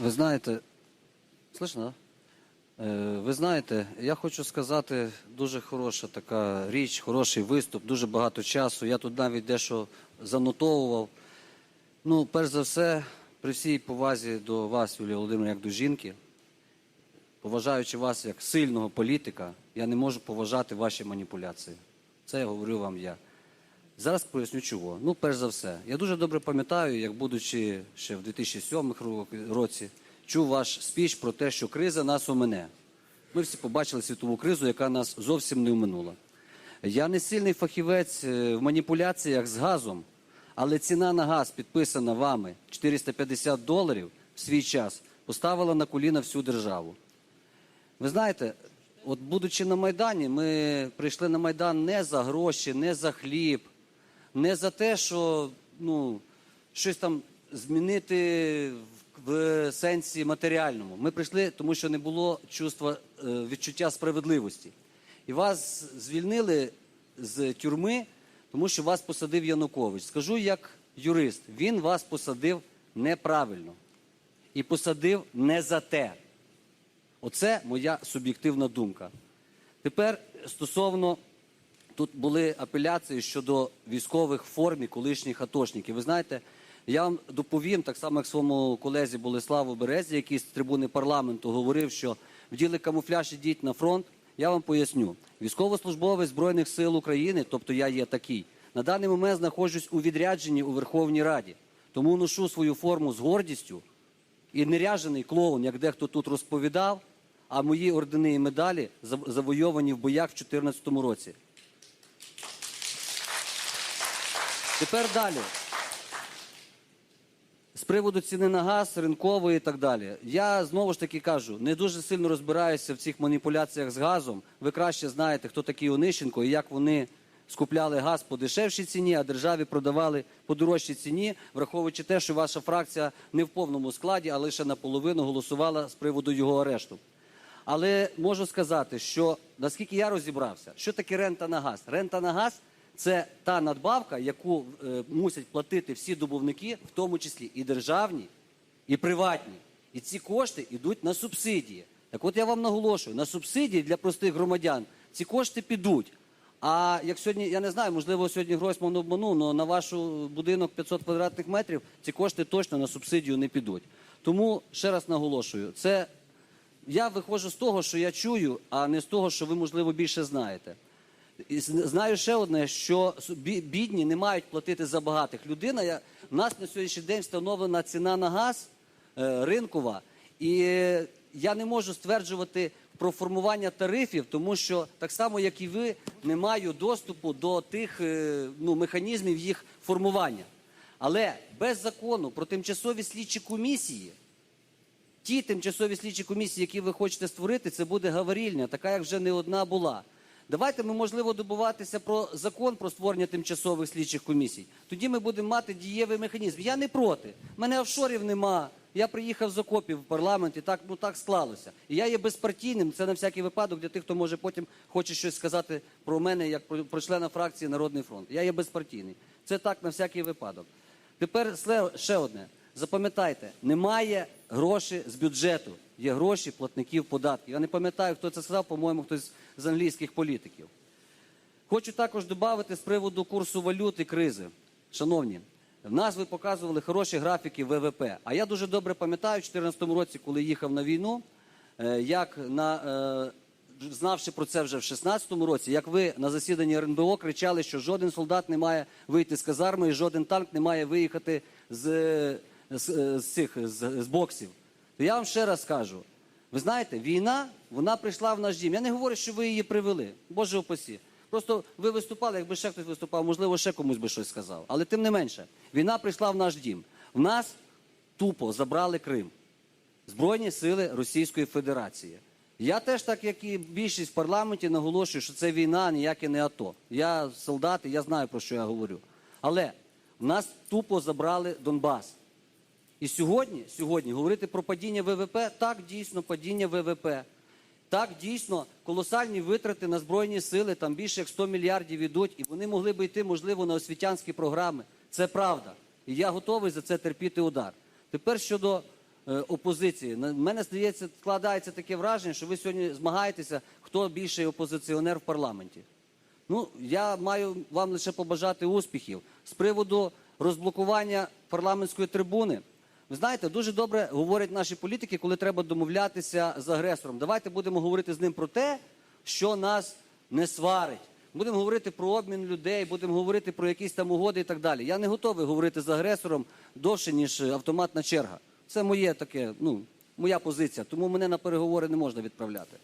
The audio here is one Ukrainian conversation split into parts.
Ви знаєте, слышно? Е, Ви знаєте, я хочу сказати, дуже хороша така річ, хороший виступ, дуже багато часу. Я тут навіть дещо занотовував. Ну, перш за все, при всій повазі до вас, Юлія Володимирівна, як до жінки, поважаючи вас як сильного політика, я не можу поважати ваші маніпуляції. Це я говорю вам я. Зараз поясню чого. Ну, перш за все, я дуже добре пам'ятаю, як будучи ще в 2007 році, чув ваш спіч про те, що криза нас омине. Ми всі побачили світову кризу, яка нас зовсім не оминула. Я не сильний фахівець е, в маніпуляціях з газом, але ціна на газ, підписана вами 450 доларів в свій час, поставила на коліна всю державу. Ви знаєте, от будучи на Майдані, ми прийшли на Майдан не за гроші, не за хліб, не за те, що ну, щось там змінити в, сенсі матеріальному. Ми прийшли, тому що не було чувства, е, відчуття справедливості. І вас звільнили з тюрми, тому що вас посадив Янукович. Скажу як юрист, він вас посадив неправильно і посадив не за те. Оце моя суб'єктивна думка. Тепер стосовно тут були апеляції щодо військових в формі колишніх атошників. Ви знаєте, я вам доповім, так само як своєму колезі Болеславу Березі, який з трибуни парламенту говорив, що вділи камуфляж ідіть на фронт. Я вам поясню. Військовослужбовець Збройних сил України, тобто я є такий, на даний момент знаходжусь у відрядженні у Верховній Раді. Тому ношу свою форму з гордістю і не ряжений клоун, як дехто тут розповідав, а мої ордени і медалі завойовані в боях в 2014 році. Тепер далі. З приводу ціни на газ, ринкової і так далі. Я знову ж таки кажу, не дуже сильно розбираюся в цих маніпуляціях з газом. Ви краще знаєте, хто такий Онищенко і як вони скупляли газ по дешевшій ціні, а державі продавали по дорожчій ціні, враховуючи те, що ваша фракція не в повному складі, а лише наполовину голосувала з приводу його арешту. Але можу сказати, що наскільки я розібрався, що таке рента на газ? Рента на газ це та надбавка, яку е, мусять платити всі добувники, в тому числі і державні, і приватні. І ці кошти йдуть на субсидії. Так от я вам наголошую, на субсидії для простих громадян ці кошти підуть. А як сьогодні, я не знаю, можливо, сьогодні Гройсман обманув, але на ваш будинок 500 квадратних метрів ці кошти точно на субсидію не підуть. Тому ще раз наголошую, це я виходжу з того, що я чую, а не з того, що ви, можливо, більше знаєте. Знаю ще одне, що бідні не мають платити за багатих. Людина, я, у нас на сьогоднішній день встановлена ціна на газ е, ринкова, і я не можу стверджувати про формування тарифів, тому що так само, як і ви, не маю доступу до тих е, ну, механізмів їх формування. Але без закону про тимчасові слідчі комісії ті тимчасові слідчі комісії, які ви хочете створити, це буде гаварільня, така як вже не одна була. Давайте ми, можливо, добуватися про закон про створення тимчасових слідчих комісій. Тоді ми будемо мати дієвий механізм. Я не проти. У мене офшорів нема. Я приїхав з окопів в парламент і так, ну, так склалося. І я є безпартійним. Це на всякий випадок для тих, хто може потім хоче щось сказати про мене, як про, про члена фракції Народний фронт. Я є безпартійний. Це так на всякий випадок. Тепер ще одне. Запам'ятайте, немає грошей з бюджету, є гроші платників податків. Я не пам'ятаю, хто це сказав, по-моєму, хтось з англійських політиків. Хочу також додати з приводу курсу валют і кризи. Шановні, в нас ви показували хороші графіки ВВП. А я дуже добре пам'ятаю, в 2014 році, коли їхав на війну, е, як на, е, знавши про це вже в 2016 році, як ви на засіданні РНБО кричали, що жоден солдат не має вийти з казарми і жоден танк не має виїхати з, з, з цих з, з боксів. То я вам ще раз скажу: ви знаєте, війна вона прийшла в наш дім. Я не говорю, що ви її привели. Боже упасі. Просто ви виступали, якби ще хтось виступав, можливо, ще комусь би щось сказав. Але тим не менше, війна прийшла в наш дім. В нас тупо забрали Крим. Збройні сили Російської Федерації. Я теж, так як і більшість в парламенті, наголошую, що це війна, ніяке не АТО. Я солдат, і я знаю, про що я говорю. Але в нас тупо забрали Донбас. І сьогодні, сьогодні говорити про падіння ВВП, так дійсно падіння ВВП. Так дійсно колосальні витрати на збройні сили, там більше як 100 мільярдів ідуть, і вони могли би йти, можливо, на освітянські програми. Це правда. І я готовий за це терпіти удар. Тепер щодо е, опозиції. На мене здається, складається таке враження, що ви сьогодні змагаєтеся, хто більший опозиціонер в парламенті. Ну, я маю вам лише побажати успіхів. З приводу розблокування парламентської трибуни. Ви знаєте, дуже добре говорять наші політики, коли треба домовлятися з агресором. Давайте будемо говорити з ним про те, що нас не сварить. Будемо говорити про обмін людей, будемо говорити про якісь там угоди і так далі. Я не готовий говорити з агресором довше, ніж автоматна черга. Це моє таке, ну, моя позиція, тому мене на переговори не можна відправляти.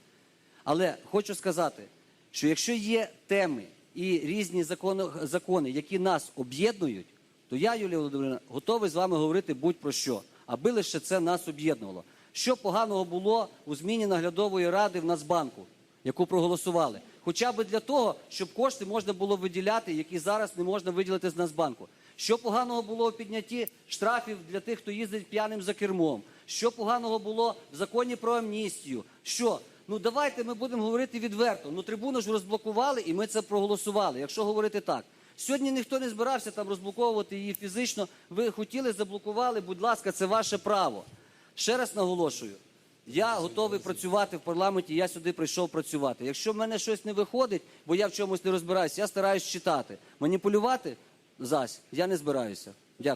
Але хочу сказати, що якщо є теми і різні закони, закони які нас об'єднують, то я, Юлія Володимирівна, готовий з вами говорити будь-про що, аби лише це нас об'єднувало. Що поганого було у зміні наглядової ради в Нацбанку, яку проголосували? Хоча б для того, щоб кошти можна було виділяти, які зараз не можна виділити з Нацбанку. Що поганого було у піднятті штрафів для тих, хто їздить п'яним за кермом? Що поганого було в законі про амністію? Що? Ну давайте ми будемо говорити відверто. Ну трибуну ж розблокували, і ми це проголосували. Якщо говорити так. Сьогодні ніхто не збирався там розблоковувати її фізично. Ви хотіли, заблокували, будь ласка, це ваше право. Ще раз наголошую. Я готовий працювати в парламенті, я сюди прийшов працювати. Якщо в мене щось не виходить, бо я в чомусь не розбираюся, я стараюсь читати. Маніпулювати зась я не збираюся. Дякую.